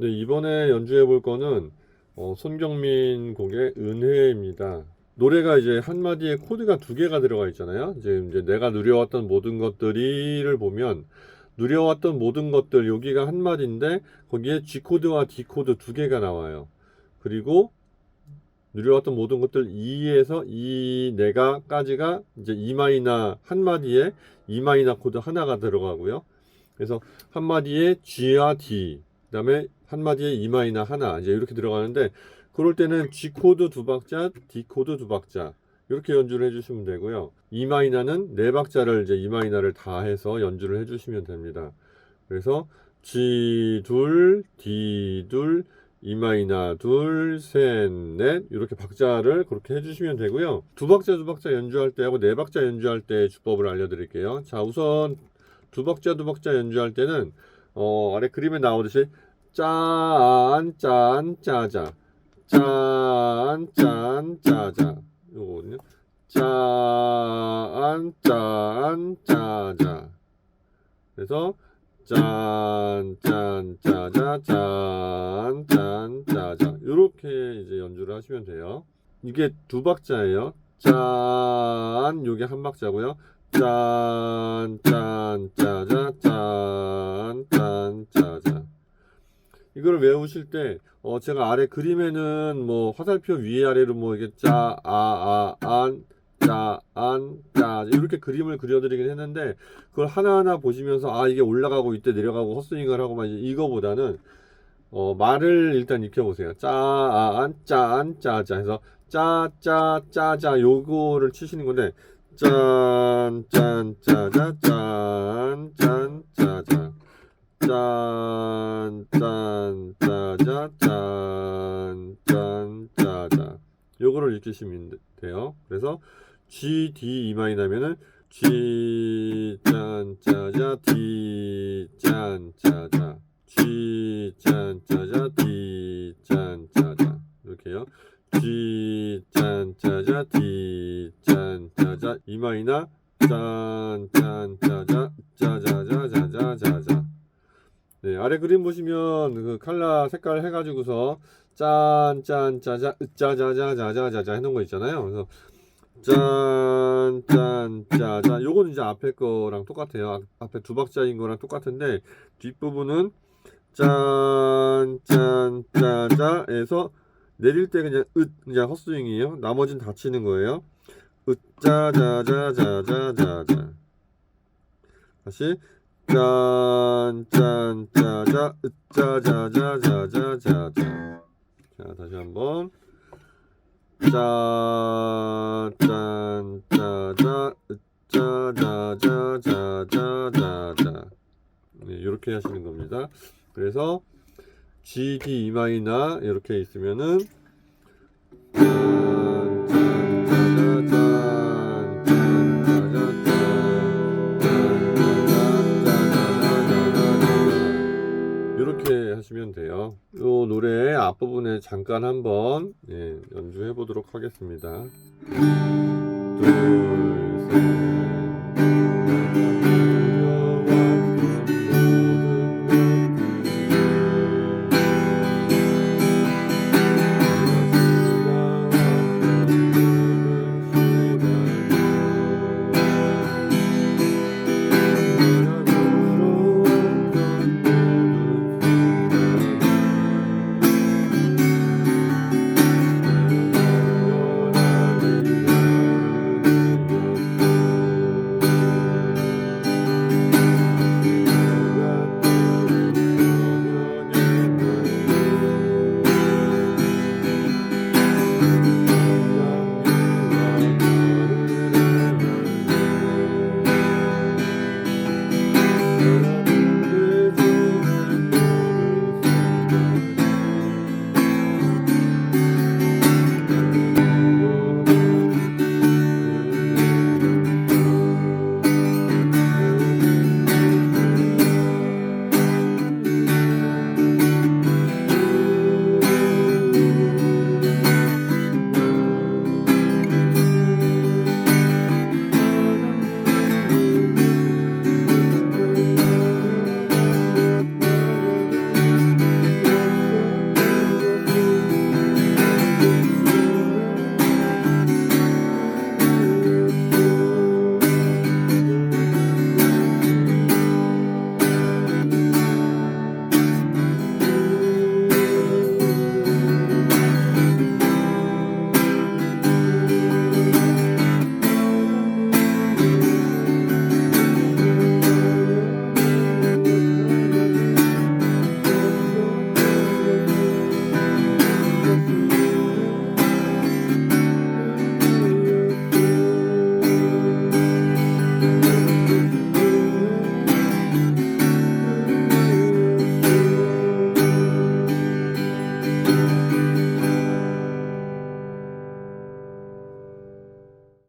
네, 이번에 연주해 볼 거는 어, 손경민 곡의 은혜입니다. 노래가 이제 한마디에 코드가 두 개가 들어가 있잖아요. 이제, 이제 내가 누려왔던 모든 것들이를 보면 누려왔던 모든 것들 여기가 한마디인데 거기에 G 코드와 D 코드 두 개가 나와요. 그리고 누려왔던 모든 것들 2에서 이 내가까지가 이제 E 마이너 한마디에 E 마이너 코드 하나가 들어가고요. 그래서 한 마디에 G와 D, 그다음에 한 마디에 E 마이너 하나 이제 이렇게 들어가는데 그럴 때는 G 코드 두 박자, D 코드 두 박자 이렇게 연주를 해주시면 되고요. 마이너는 네 박자를 이제 마이너를 다 해서 연주를 해주시면 됩니다. 그래서 G 둘, D 둘, 마이너 둘, 셋, 넷 이렇게 박자를 그렇게 해주시면 되고요. 두 박자 두 박자 연주할 때하고 네 박자 연주할 때 주법을 알려드릴게요. 자 우선 두 박자 두 박자 연주할 때는 어, 아래 그림에 나오듯이 짠, 짠, 짜자, 짠, 짠, 짜자 요거거든요. 짠, 짠, 짜자. 그래서 짠, 짠, 짜자, 짠, 짠, 짜자. 요렇게 이제 연주를 하시면 돼요. 이게 두 박자예요. 짠, 요게 한 박자고요. 짠, 짠, 짜자, 짠, 짠. 이거를 외우실 때, 어, 제가 아래 그림에는 뭐 화살표 위에 아래로 뭐 이게 짜, 아, 아, 안, 짜, 안, 짜, 이렇게 그림을 그려드리긴 했는데, 그걸 하나하나 보시면서, 아, 이게 올라가고 이때 내려가고 헛스윙을 하고 막 이거보다는, 어, 말을 일단 익혀보세요. 짜, 아, 안, 짜, 안, 짜자 해서, 짜, 짜, 짜 자 요거를 치시는 건데, 짠, 짠, 짜자, 짠, 짠, 짜자. 짠, 짠, 짜자, 짠, 짠, 짜자. 요거를 익히시면 돼요. 그래서 G, D, E 마이너면은 G, 짠, 짜자, D, 짠, 짜자. G, 짠, 짜자, D, 짠, 짜자. 이렇게요. G, 짠, 짜자, D, 짠, 짜자. E 마이너, 짠, 짠, 짜자, 짜자자자자자자. 네, 아래 그림 보시면 그 칼라 색깔 해가지고서 짠, 짠, 짜자, 짜자자자자자자 해놓은 거 있잖아요. 그래서 짠, 짠, 짜자. 요거는 이제 앞에 거랑 똑같아요. 앞- 앞에 두 박자인 거랑 똑같은데 뒷부분은 짠, 짠, 짜자에서 내릴 때 그냥 으 그냥 헛스윙이에요. 나머지는 다 치는 거예요. 으 짜자자자자자자. 다시 짠, 짠, 짜자, 으, 짜자자자자자자. 자, 다시 한번. 짠, 짠, 짜자, 으, 짜자자자자자자. 네, 이렇게 하시는 겁니다. 그래서 G, D, E 마이너 이렇게 있으면은 짠. 이렇게 하시면 돼요. 이 노래 앞부분에 잠깐 한번 예, 연주해 보도록 하겠습니다. 둘, 셋.